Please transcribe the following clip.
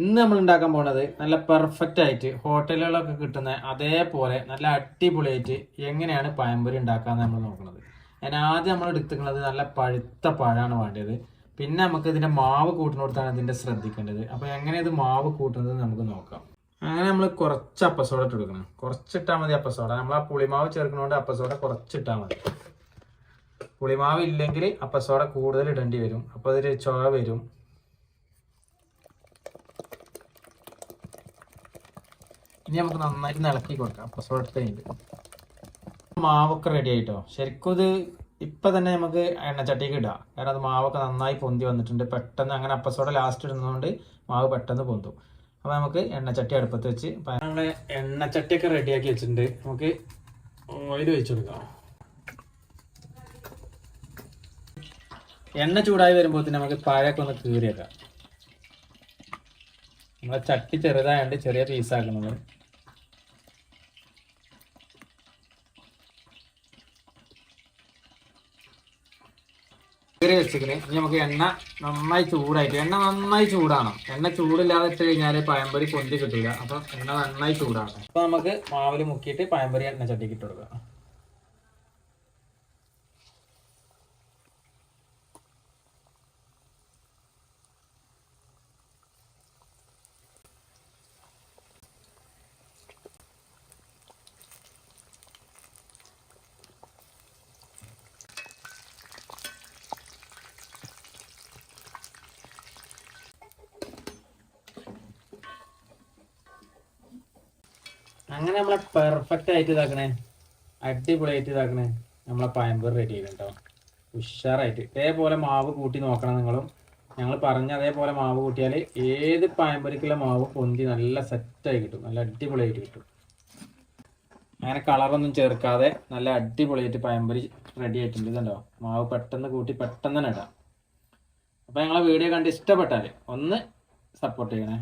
ഇന്ന് നമ്മൾ ഉണ്ടാക്കാൻ പോണത് നല്ല പെർഫെക്റ്റ് ആയിട്ട് ഹോട്ടലുകളൊക്കെ കിട്ടുന്ന അതേപോലെ നല്ല അടിപൊളിയായിട്ട് എങ്ങനെയാണ് പഴംപൊരി ഉണ്ടാക്കാന്ന് നമ്മൾ നോക്കുന്നത്. ഞാൻ ആദ്യം നമ്മൾ എടുത്തിട്ടുള്ളത് നല്ല പഴുത്ത പഴമാണ് വേണ്ടത്. പിന്നെ നമുക്ക് ഇതിന്റെ മാവ് കൂട്ടുന്നിടത്താണ് ഇതിന്റെ ശ്രദ്ധിക്കേണ്ടത്. അപ്പോൾ എങ്ങനെ ഇത് മാവ് കൂട്ടുന്നത് നമുക്ക് നോക്കാം. അങ്ങനെ നമ്മൾ കുറച്ച് അപ്പസോഡ ഇട്ട് കൊടുക്കണം. കുറച്ചിട്ടാൽ മതി അപ്പസോഡ. നമ്മൾ ആ പുളിമാവ് ചേർക്കുന്നതുകൊണ്ട് അപ്പസോഡ കുറച്ചിട്ടാൽ മതി. പുളിമാവ് ഇല്ലെങ്കിൽ അപ്പസോഡ കൂടുതൽ ഇടേണ്ടി വരും. അപ്പോൾ അതൊരു ചുവ വരും. ഇനി നമുക്ക് നന്നായിട്ട് ഇളക്കി കൊടുക്കാം. അപ്പസോഡ ഇട്ട് മാവൊക്കെ റെഡി ആയിട്ടോ? ശരിക്കും ഇത് ഇപ്പൊ തന്നെ നമുക്ക് എണ്ണച്ചട്ടിക്ക് ഇടാം. കാരണം അത് മാവൊക്കെ നന്നായി പൊന്തി വന്നിട്ടുണ്ട്. പെട്ടെന്ന് അങ്ങനെ അപ്പസോടെ ലാസ്റ്റ് ഇടുന്നതുകൊണ്ട് മാവ് പെട്ടെന്ന് പൊന്തും. അപ്പൊ നമുക്ക് എണ്ണച്ചട്ടി അടുപ്പത്ത് വെച്ച് നമ്മളെ എണ്ണച്ചട്ടിയൊക്കെ റെഡിയാക്കി വെച്ചിട്ടുണ്ട്. നമുക്ക് ഓയിൽ ഒഴിച്ചു കൊടുക്കാം. എണ്ണ ചൂടായി വരുമ്പോൾ നമുക്ക് പഴയൊക്കെ ഒന്ന് കീറിയേക്കാം. നമ്മളെ ചട്ടി ചെറുതായതുകൊണ്ട് ചെറിയ പീസാക്കുന്നത് കീറി വെച്ചിട്ട് ഇനി നമുക്ക് എണ്ണ നന്നായി ചൂടായിട്ട് എണ്ണ നന്നായി ചൂടാണോ എണ്ണ ചൂടില്ലാതെ ഇട്ട് കഴിഞ്ഞാൽ പഴംപൊരി പൊന്തി കിട്ടില്ല അപ്പൊ എണ്ണ നന്നായി ചൂടാണ് അപ്പൊ നമുക്ക് മാവിൽ മുക്കിയിട്ട് പഴംപൊരി എണ്ണ ചട്ടിക്ക് ഇട്ട് കൊടുക്കാം. അങ്ങനെ നമ്മളെ പെർഫെക്റ്റ് ആയിട്ട് ഇതാക്കണേ. അടിപൊളിയായിട്ട് ഇതാക്കണേ. നമ്മളെ പയമ്പർ റെഡി ചെയ്തിട്ടോ ഉഷാറായിട്ട്. ഇതേപോലെ മാവ് കൂട്ടി നോക്കണം നിങ്ങളും. ഞങ്ങൾ പറഞ്ഞ അതേപോലെ മാവ് കൂട്ടിയാൽ ഏത് പയമ്പരിക്കുള്ള മാവ് പൊന്തി നല്ല സെറ്റായി കിട്ടും. നല്ല അടിപൊളിയായിട്ട് കിട്ടും. അങ്ങനെ കളറൊന്നും ചേർക്കാതെ നല്ല അടിപൊളിയായിട്ട് പയമ്പരി റെഡി ആയിട്ടുണ്ട്. ഇതുണ്ടോ? മാവ് പെട്ടെന്ന് കൂട്ടി പെട്ടെന്ന് തന്നെ ഇടാം. അപ്പോൾ ഞങ്ങളെ വീഡിയോ കണ്ട് ഇഷ്ടപ്പെട്ടാൽ ഒന്ന് സപ്പോർട്ട് ചെയ്യണേ.